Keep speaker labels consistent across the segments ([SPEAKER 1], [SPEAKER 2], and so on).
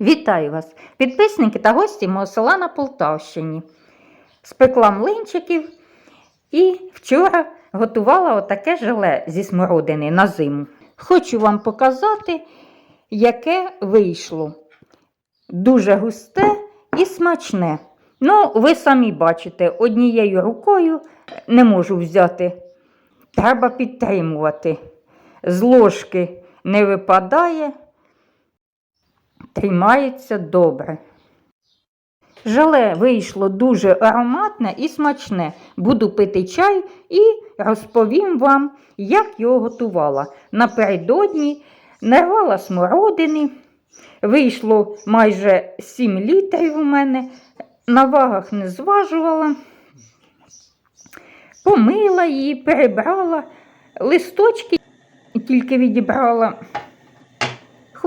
[SPEAKER 1] Вітаю вас, підписники та гості мого села на Полтавщині. Спекла млинчиків і вчора готувала отаке желе зі смородини на зиму. Хочу вам показати, яке вийшло. Дуже густе і смачне. Ну, ви самі бачите, однією рукою не можу взяти. Треба підтримувати. З ложки не випадає, тримається добре. Желе вийшло дуже ароматне і смачне. Буду пити чай і розповім вам, як його готувала. Напередодні нарвала смородини. Вийшло майже 7 літрів у мене. На вагах не зважувала. Помила її, перебрала, листочки тільки відібрала.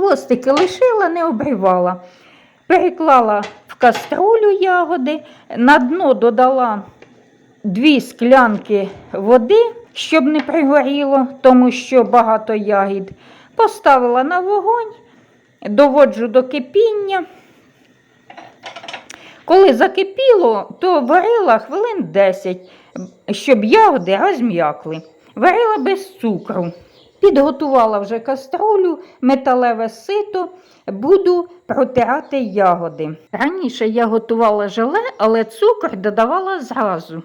[SPEAKER 1] Хвостики лишила, не обривала. Переклала в каструлю ягоди, на дно додала дві склянки води, щоб не пригоріло, тому що багато ягід. Поставила на вогонь, доводжу до кипіння. Коли закипіло, то варила хвилин 10, щоб ягоди розм'якли. Варила без цукру. Підготувала вже каструлю, металеве сито, буду протирати ягоди. Раніше я готувала желе, але цукор додавала зразу.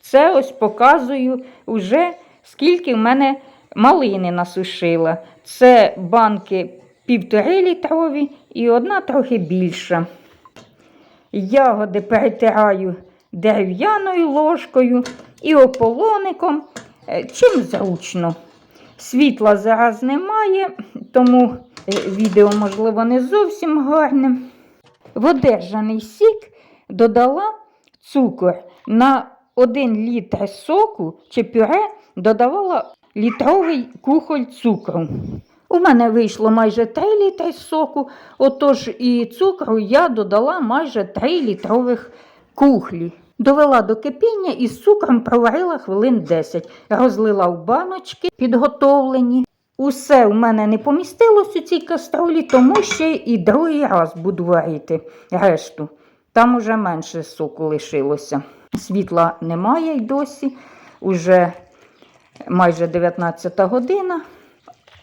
[SPEAKER 1] Це ось показую вже скільки в мене малини насушила. Це банки півтори літрові і одна трохи більша. Ягоди перетираю дерев'яною ложкою і ополоником, е, чим зручно. Світла зараз немає, тому е, відео, можливо, не зовсім гарне. В одержаний сік додала цукор. На 1 літр соку чи пюре додавала літровий кухоль цукру. У мене вийшло майже 3 літри соку, отож і цукру я додала майже 3 літрових кухлі. Довела до кипіння і з цукром проварила хвилин 10, розлила в баночки підготовлені. Усе в мене не помістилось у цій каструлі, тому ще і другий раз буду варити решту. Там уже менше соку лишилося. Світла немає й досі, уже майже 19 година.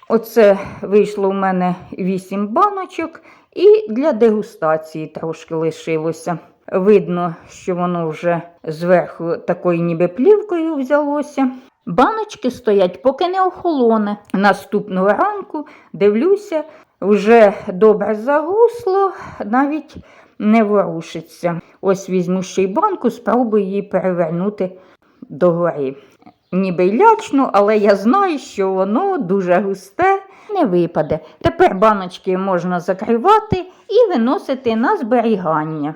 [SPEAKER 1] Оце вийшло у мене 8 баночок і для дегустації трошки лишилося. Видно, що воно вже зверху такою ніби плівкою взялося. Баночки стоять, поки не охолоне. Наступного ранку дивлюся, вже добре загусло, навіть не ворушиться. Ось візьму ще й банку, спробую її перевернути догори. Ніби й лячно, але я знаю, що воно дуже густе, не випаде. Тепер баночки можна закривати і виносити на зберігання.